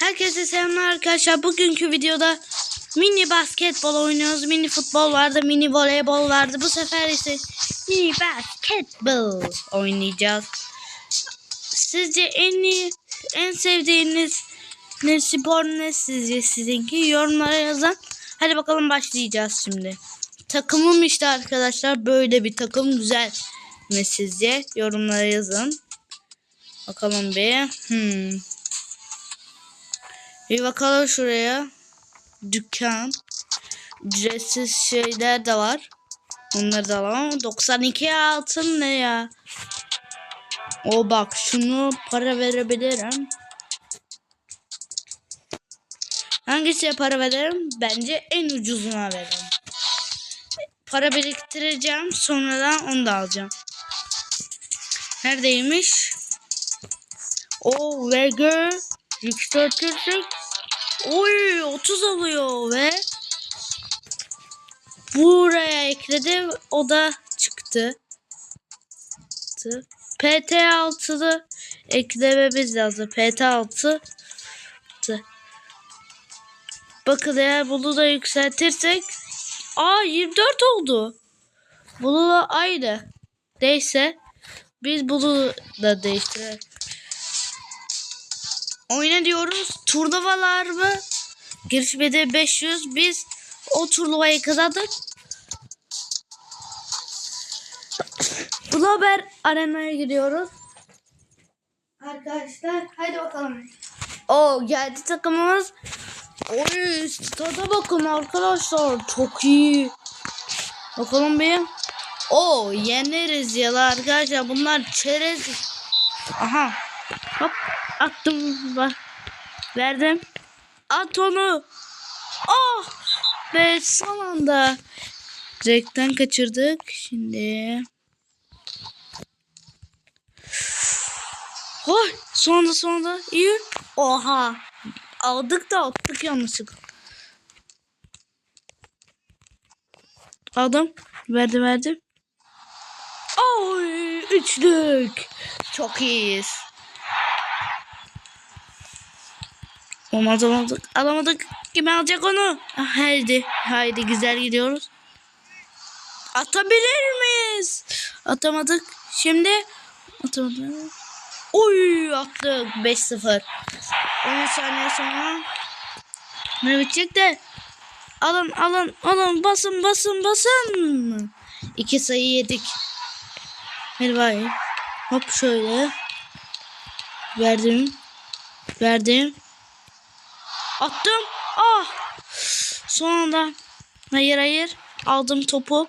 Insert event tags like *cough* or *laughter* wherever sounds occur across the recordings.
Herkese selamlar arkadaşlar. Bugünkü videoda mini basketbol oynuyoruz. Mini futbol vardı, mini voleybol vardı. Bu sefer ise mini basketbol oynayacağız. Sizce en iyi, en sevdiğiniz ne spor ne sizce sizinki? Yorumlara yazın. Hadi bakalım başlayacağız şimdi. Takımım işte arkadaşlar. Böyle bir takım güzel mi sizce? Yorumlara yazın. Bakalım bir. Hmm. Bir bakalım şuraya. Dükkan. Ücretsiz şeyler de var. Onları da alalım. 92 altın ne ya? O bak şunu para verebilirim. Hangisiye para veririm? Bence en ucuzuna veririm. Para biriktireceğim. Sonradan onu da alacağım. Neredeymiş? O Vega yükseltirsek Oy 30 alıyor ve buraya ekledi o da çıktı. PT6'ı eklememiz lazım. PT6 Bakın eğer bunu da yükseltirsek Aa 24 oldu. Bununla aynı. Neyse biz bunu da değiştirelim. Oyna diyoruz. Turnuvalar mı? Girişmede 500. Biz o turnuvayı kazandık. Global Arena'ya gidiyoruz. Arkadaşlar hadi bakalım. O geldi takımımız. Oy stada bakın arkadaşlar. Çok iyi. Bakalım bir. O yeneriz ya arkadaşlar. Bunlar çerez. Aha. Hop attım. Verdim. At onu. Oh. Ve son anda. Direkten kaçırdık. Şimdi. Oy. Sonunda sonunda. iyi. Oha. Aldık da attık yanlışlıkla. Aldım. Verdim verdim. Oy. Üçlük. Çok iyiyiz. Olmaz alamadık. Alamadık. Kim alacak onu? Ah, Haydi. Haydi güzel gidiyoruz. Atabilir miyiz? Atamadık. Şimdi atamadık. Oy attık 5-0. 10 saniye sonra ne bitecek de alın alın alın basın basın basın. İki sayı yedik. Hadi bay. Hop şöyle. Verdim. Verdim. Attım. Ah. Son anda. Hayır hayır. Aldım topu.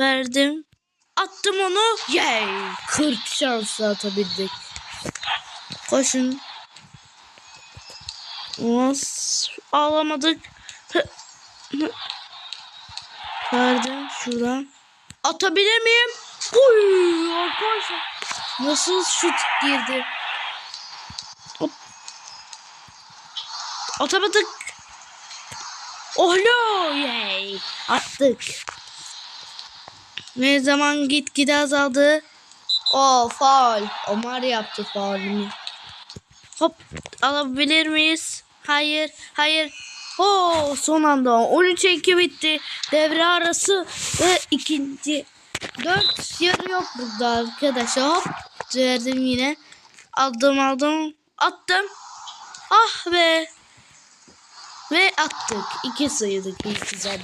Verdim. Attım onu. Yay. 40 şansla atabildik. Koşun. Os. Alamadık. Verdim şuradan. Atabilir miyim? Uy arkadaşlar. Nasıl şut girdi? Atamadık. Ohlo yay. Attık. Ne zaman git gide azaldı. O faul. Omar yaptı faulünü. Hop alabilir miyiz? Hayır. Hayır. Oo son anda 13'e 2 bitti. Devre arası ve ikinci. 4 yarı yok burada arkadaşlar. Hop verdim yine. Aldım aldım. Attım. Ah be. Ve attık. İki sayıdık. İyi güzel.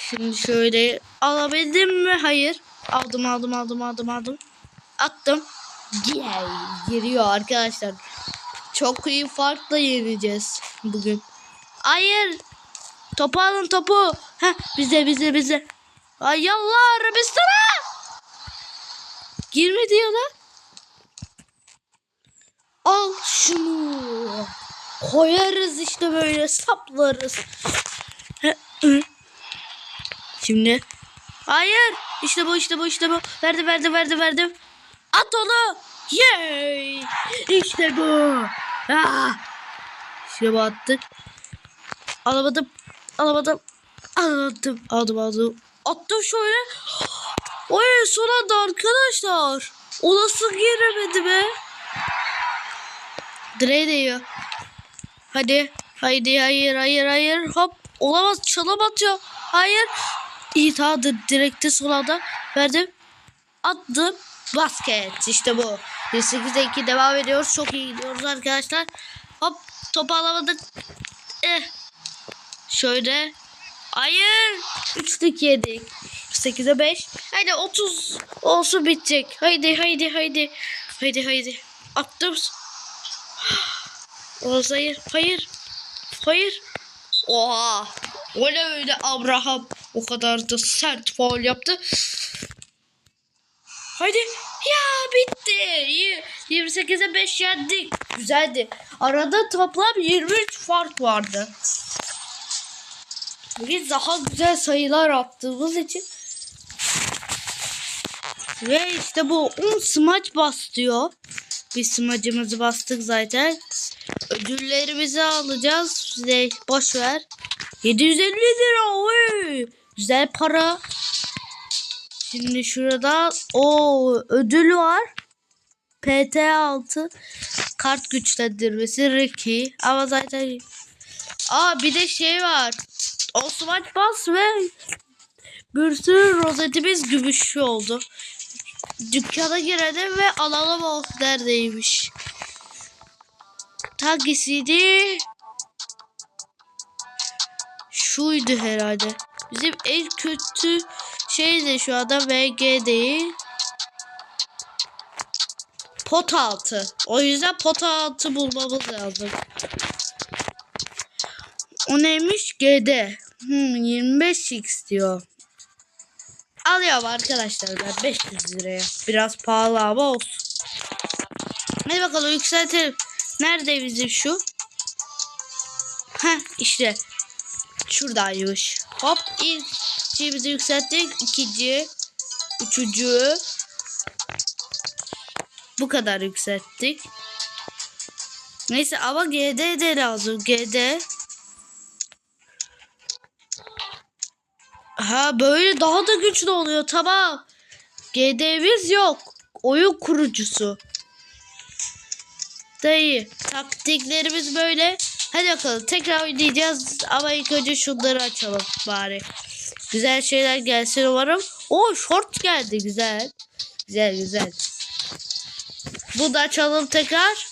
Şimdi şöyle alabildim mi? Hayır. Aldım aldım aldım aldım aldım. Attım. Yay. Giriyor arkadaşlar. Çok iyi farkla yeneceğiz bugün. Hayır. Topu alın topu. Heh, bize bize bize. Ay Allah Arabistan'a. Girme diyorlar. Al şunu. Koyarız işte böyle saplarız. Şimdi. Hayır. İşte bu işte bu işte bu. Verdi verdi verdi verdim. At onu. Yay. İşte bu. Ah. İşte bu attık. Alamadım. Alamadım. Alamadım. Aldım aldım. Attım şöyle. Oy son anda arkadaşlar. O nasıl giremedi be? Direğe değiyor. Hadi. Haydi hayır hayır hayır. Hop. Olamaz çalım atıyor. Hayır. İyi tamam direkte son anda verdim. Attım. Basket. İşte bu. 1-8'e 2 devam ediyoruz. Çok iyi gidiyoruz arkadaşlar. Hop. Topu alamadık. Eh. Şöyle. Hayır. Üçlük yedik. 8'e 5. Haydi 30 olsun bitecek. Haydi haydi haydi. Haydi haydi. Attım. Oğuz hayır. Hayır. Hayır. Oha. Öyle öyle Abraham o kadar da sert faul yaptı. Haydi. Ya bitti. İyi. 28'e 5 yendik. Güzeldi. Arada toplam 23 fark vardı. Biz daha güzel sayılar attığımız için ve işte bu 10 smaç bas diyor. Biz smacımızı bastık zaten. Ödüllerimizi alacağız. Size boş ver. 750 lira. Oy. Güzel para. Şimdi şurada o ödül var. PT6 kart güçlendirmesi Ricky ama zaten Aa bir de şey var. Osman Bas ve bir sürü rozetimiz gümüşlü oldu. Dükkana girelim ve alalım o neredeymiş. Hangisiydi? Şuydu herhalde. Bizim en kötü şey de şu anda VG değil. Pot altı. O yüzden pot altı bulmamız lazım. O neymiş? GD. Hmm, 25x diyor. Alıyorum arkadaşlar ben 500 liraya. Biraz pahalı ama olsun. Hadi bakalım yükseltelim. Nerede bizim şu? Heh işte. Şuradaymış. Hop ilk şeyimizi yükselttik. İkinci. Üçüncü. Bu kadar yükselttik. Neyse ama GD de lazım. GD. Ha böyle daha da güçlü oluyor tamam. GD'miz yok. Oyun kurucusu. Dayı taktiklerimiz böyle. Hadi bakalım tekrar oynayacağız ama ilk önce şunları açalım bari. Güzel şeyler gelsin umarım. O short geldi güzel. Güzel güzel. Bu da açalım tekrar.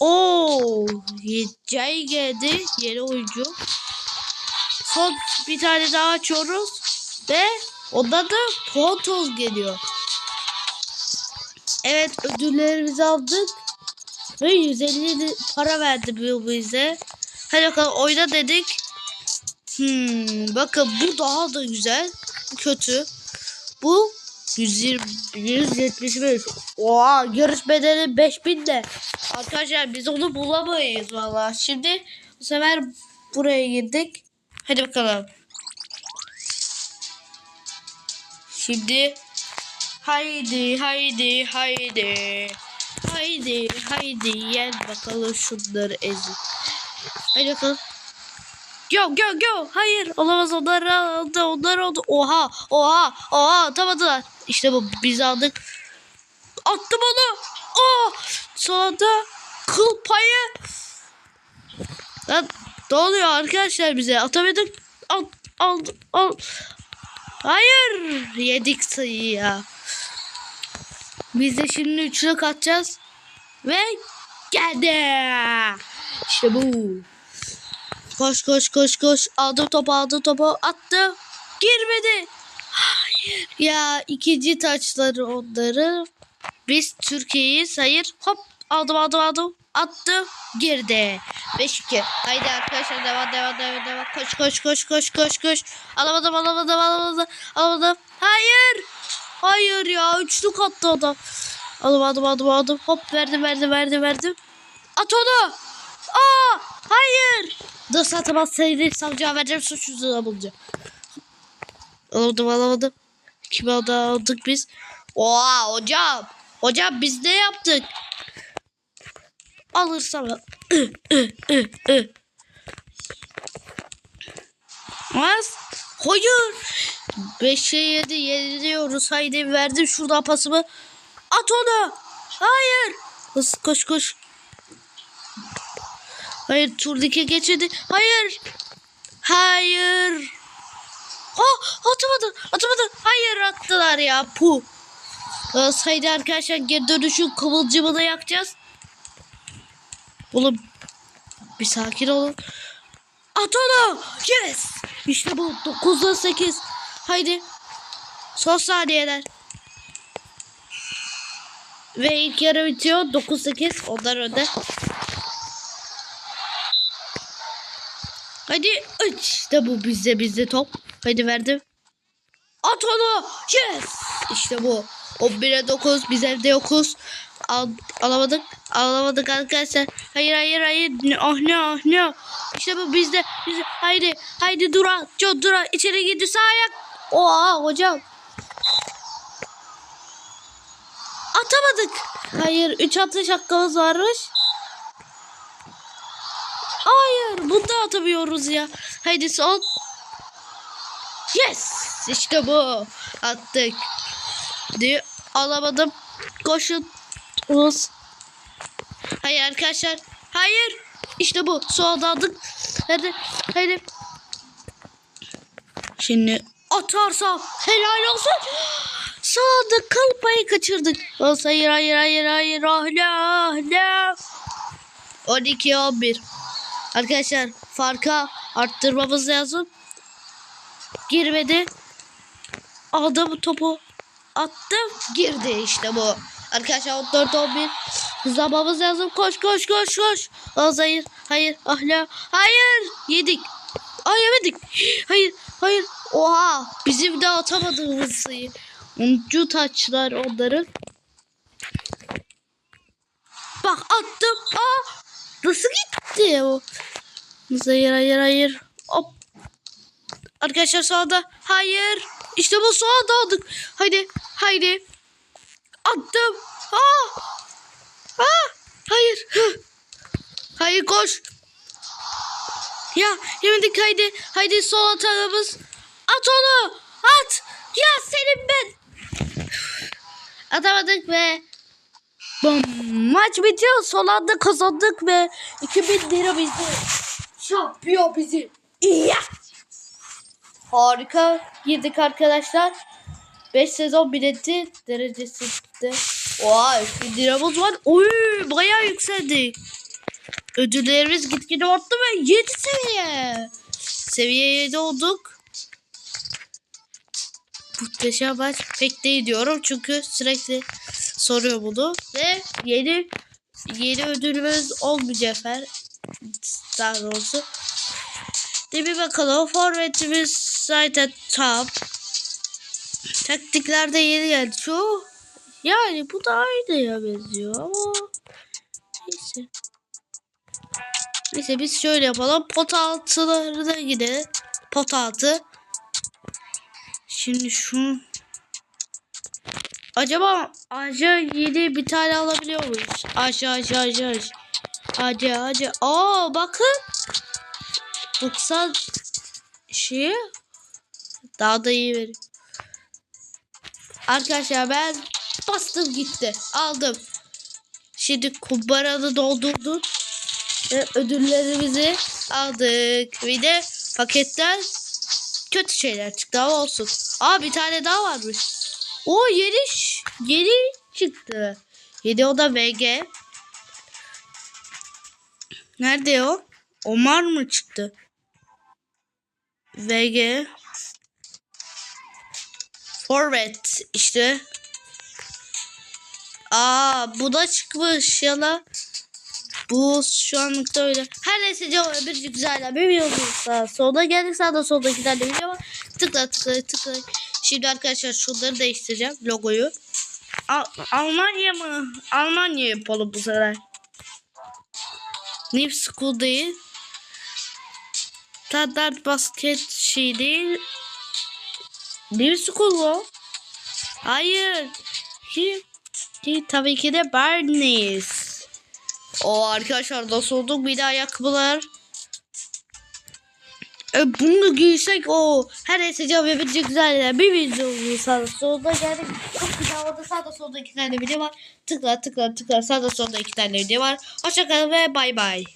Oo, Jay geldi yeni oyuncu. Son bir tane daha açıyoruz. Ve onda da Pontos geliyor. Evet ödüllerimizi aldık. Ve 150 li- para verdi bu bize. Hadi bakalım oyna dedik. Hmm, bakın bu daha da güzel. Bu kötü. Bu 120, 175. Oha yarış bedeli 5000 de. Arkadaşlar biz onu bulamayız valla. Şimdi bu sefer buraya girdik. Hadi bakalım. Şimdi haydi haydi haydi. Haydi haydi yen bakalım şunları ezik. Hadi bakalım. Go go go. Hayır olamaz onlar aldı onlar oldu. Oha oha oha atamadılar. İşte bu biz aldık. Attım onu. Oh sonunda kıl payı. Lan ne oluyor arkadaşlar bize? Atamadık. Al al al. Hayır yedik sayıyı ya. Biz de şimdi üçlük atacağız. Ve geldi. İşte bu. Koş koş koş koş. Aldım topu aldım topu attı. Girmedi. Hayır. Ya ikinci taçları onları. Biz Türkiye'yiz. Hayır. Hop aldım aldım aldım. Attı. Girdi. 5-2. Haydi arkadaşlar devam devam devam devam. Koş koş koş koş koş koş. Alamadım alamadım alamadım. Alamadım. Hayır. Hayır ya. Üçlük attı adam. Aldım aldım aldım aldım. Hop verdim verdim verdim verdim. At onu. Aa hayır. Dur satamazsaydı savcıya vereceğim suçsuzluğu bulacağım. Alamadım alamadım. Kim aldı aldık biz. Oha hocam. Hocam biz ne yaptık? Alırsam. Az. Hayır. 5'e 7 yeniliyoruz. Haydi verdim şurada pasımı. At onu. Hayır. Hız koş koş. Hayır turdike geçirdi. Hayır. Hayır. Oh atamadı. Atamadı. Hayır attılar ya. Pu. Haydi arkadaşlar geri dönüşün kıvılcımını yakacağız. Oğlum bir sakin olun. At onu. Yes. İşte bu. 9'da 8. Haydi. Son saniyeler. Ve ilk yarı bitiyor. 9-8. Onlar önde. Hadi. İşte bu bizde bizde top. Hadi verdim. At onu. Yes. İşte bu. 11'e 9. Biz evde yokuz. Al, alamadık. Alamadık arkadaşlar. Hayır hayır hayır. Oh ne oh ne. İşte bu bizde. bizde. Haydi. Haydi Dura. Çok Dura. içeri gitti sağ ayak. Oha hocam. Atamadık. Hayır 3 atış hakkımız varmış. Hayır bunda atamıyoruz ya. Haydi son. Yes. İşte bu. Attık. Diye alamadım. Koşun. Uz. Hayır arkadaşlar. Hayır. İşte bu. Soğuda aldık. Hadi. Hadi. Şimdi atarsam helal olsun. Sağda kıl payı kaçırdık. Olsa hayır hayır hayır hayır. Ah ne ah ne. 12 11. Arkadaşlar farka arttırmamız lazım. Girmedi. Aldım topu. Attım. Girdi işte bu. Arkadaşlar 14 11. Hızlanmamız lazım. Koş koş koş koş. Az hayır. Hayır. Ah ne. Hayır. Yedik. Ay yemedik. Hayır. Hayır. Oha. Bizim de atamadığımız sayı. Uncu taçlar onların. Bak attım. Aa, nasıl gitti o? Hayır hayır hayır. Hop. Arkadaşlar sağda. Hayır. İşte bu sağda aldık. Haydi. Haydi. Attım. Aa. Aa. Hayır. *gasps* Hayır koş. Ya yemedik haydi. Haydi sol atarımız. At onu. At. Ya senin ben. Atamadık ve Bam. Maç bitiyor. Son kazandık ve 2000 lira bizde. Şampiyon bizi. İyi. Harika girdik arkadaşlar. 5 sezon bileti derecesinde. Oha 3000 liramız var. Oy bayağı yükseldi. Ödüllerimiz gitgide arttı ve 7 seviye. Seviye 7 olduk. Muhteşem maç. Pek değil diyorum çünkü sürekli soruyor bunu. Ve yeni yeni ödülümüz olmayacak efendim. Daha doğrusu. De bir bakalım. Forvetimiz zaten tam. Taktikler de yeni geldi. Şu yani bu da aynıya benziyor ama neyse. Neyse biz şöyle yapalım. Pot altılarına gidelim. Pot altı. Şimdi şu Acaba ağaca yedi bir tane alabiliyor muyuz? Ağaç ağaç ağaç ağaç. Ağaca ağaca. Aa bakın. 90 şey daha da iyi verir. Arkadaşlar ben bastım gitti. Aldım. Şimdi kumbaranı doldurdum. Ve ödüllerimizi aldık. Bir de paketten kötü şeyler çıktı ama olsun. Aa bir tane daha varmış. O yeni yeni çıktı. Yedi o da VG. Nerede o? Omar mı çıktı? VG. Forvet işte. Aa bu da çıkmış yala. Bu şu anlıkta öyle. Her neyse cevap bir güzel bir video olursa solda geldik sağda solda tane video var. Tıkla tıkla tıkla. Şimdi arkadaşlar şunları değiştireceğim logoyu. Al- Almanya mı? Almanya yapalım bu sefer. New School değil. Standart basket şey değil. New School mu? Hayır. Ki, ki tabii ki de Barney's. O arkadaşlar nasıl olduk bir de ayakkabılar. E, bunu giysek o her neyse cevap yapabilecek güzel yani. bir video oluyor sağda solda geldik. Çok güzel havada sağda solda iki tane video var. Tıkla tıkla tıkla sağda solda iki tane video var. Hoşçakalın ve bay bay.